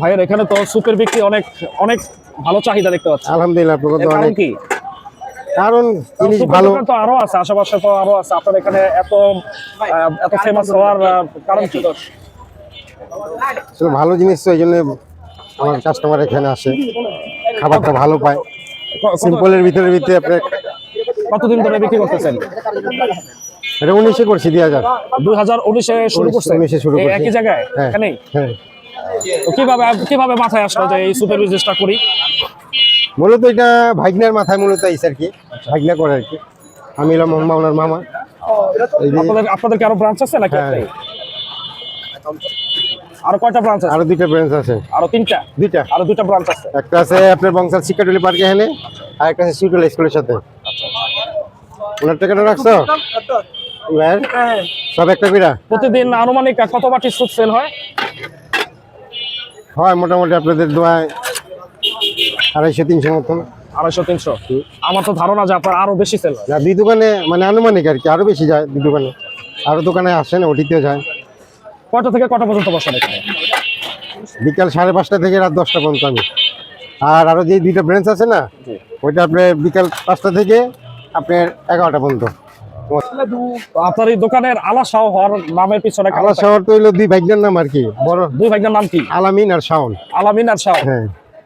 ভাইয়ের এখানে তো সুপের বিক্রি অনেক অনেক ভালো চাহিদা দেখতে পাচ্ছি। আলহামদুলিল্লাহ অনেক। কি? কারণ জিনিস ভালো। তো আরও আছে আশেপাশে তো আরও আছে। আপনার এখানে এত এত ফেমাস হওয়ার কারণ কি? ভালো জিনিস তো এই জন্য আমার কাস্টমার এখানে আসে। খাবারটা ভালো পায়। সিম্পলের ভিতরে ভিতরে আপনি কতদিন ধরে বিক্রি করতেছেন? এটা উনিশে করছি দুই হাজার। দুই হাজার উনিশে শুরু করছেন? উনিশে শুরু করছি। একই জায়গায়? হ্যাঁ হ্যাঁ। কীভাবে কীভাবে মাথায় আসলো যে এই সুপার বিজনেসটা করি? মূলত এটা ভাগনার মাথায় মূলত আইসে আর কি ভাগনা করে আর কি। আমি হলাম মামা। আপনাদের আপনাদের কি আরও ব্রাঞ্চ আছে নাকি? হ্যাঁ। আরও কয়টা ব্রাঞ্চ আছে? আরও দুইটা ব্রাঞ্চ আছে। আরও তিনটা? দুইটা। আরও দুইটা ব্রাঞ্চ আছে। একটা আছে আপনার বংশাল শিক্ষাটলি পার্কে এখানে আর একটা আছে সুইটল স্কুলের সাথে। ওনার টাকাটা রাখছো? সব একটা বিড়া প্রতিদিন আনুমানিক কত বাটি সুপ সেল হয়? হয় মোটামুটি আপনাদের দোয়ায় আড়াইশো তিনশো মতন। আড়াইশো তিনশো? আমার তো ধারণা যে আপনার আরও বেশি সেল যা দুই দোকানে মানে আনুমানিক আর কি আরও বেশি যায় দুই দোকানে। আরও দোকানে আসে না ওটিতেও যায়। কটা থেকে কটা পর্যন্ত বসেন এখানে? বিকাল সাড়ে পাঁচটা থেকে রাত দশটা পর্যন্ত আমি। আর আরও যে দুইটা ব্রেঞ্চ আছে না ওইটা আপনার বিকাল পাঁচটা থেকে আপনার এগারোটা পর্যন্ত। আপনার এই দোকানের আলা শাহ হওয়ার নামের পিছনে আলা শহর তো হইল দুই ভাগ্যের নাম আর কি। বড় দুই ভাইয়ের নাম কি? আলামিন আর শাওন। আলামিন আর শাহ হ্যাঁ।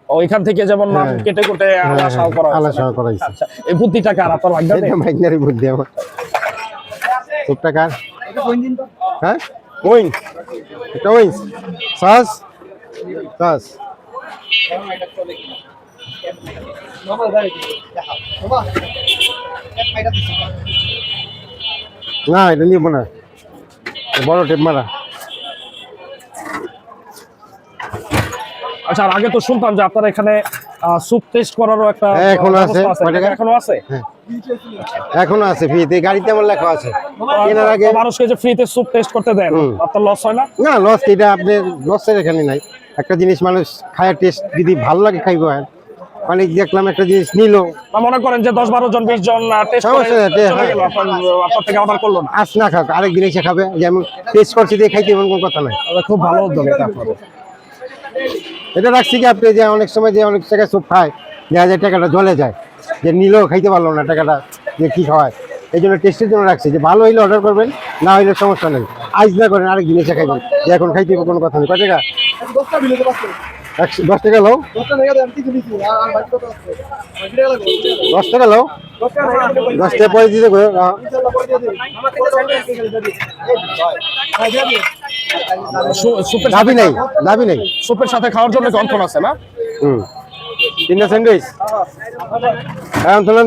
ও এখান থেকে যেমন নাম হ্যাঁ। কেটে কুটে আলা শাহ করা আলা শাহ? করা। আচ্ছা এই বুদ্ধিটা কার? আপনার ভাগ্যে এটা ভাগ্যেরই বুদ্ধি আমার। খুব টাকার হ্যাঁ? ওইন এটা ওইন সাস সাস না এটা নিব না। বড় টেপ মারা। আচ্ছা আর আগে তো শুনতাম যে আপনার এখানে স্যুপ টেস্ট করারও একটা হ্যাঁ, এখনও আছে। এখনও আছে? এখনও আছে ফ্রিতে গাড়িতে আমার লেখা আছে। কেনার আগে মানুষকে যে ফ্রিতে স্যুপ টেস্ট করতে দেন আপনার লস হয় না? না লস এটা আপনার লসের এখানে নাই। একটা জিনিস মানুষ খায় টেস্ট যদি ভালো লাগে খাইব মানে দেখলাম একটা জিনিস নিল। মনে করেন যে দশ বারো জন বিশ জন গেল আপনার থেকে অর্ডার করল না। আজ না খাক আরেক জিনিস খাবে। যেমন টেস্ট করছি দিয়ে খাইতে এমন কোনো কথা নাই। খুব ভালো উদ্যোগ এটা আপনাদের এটা রাখছি কি আপনি যে অনেক সময় যে অনেক জায়গায় সব খায় দেখা যায় টাকাটা জলে যায়। যে নিলেও খাইতে পারল না টাকাটা যে কি খাওয়ায়। এই জন্য টেস্টের জন্য রাখছি যে ভালো হইলে অর্ডার করবেন না হইলে সমস্যা নেই। আজ না করেন আরেক জিনিসে খাইবেন। যে এখন খাইতে কোনো কথা নেই। কয় টাকা? দশ টাকা লো দশ টাকা লো দশ টাকা পরে দিতে দাবি নেই দাবি নেই। স্যুপের সাথে খাওয়ার জন্য গন্থন আছে না? হুম। তিনটা স্যান্ডউইচ। হ্যাঁ তুলেন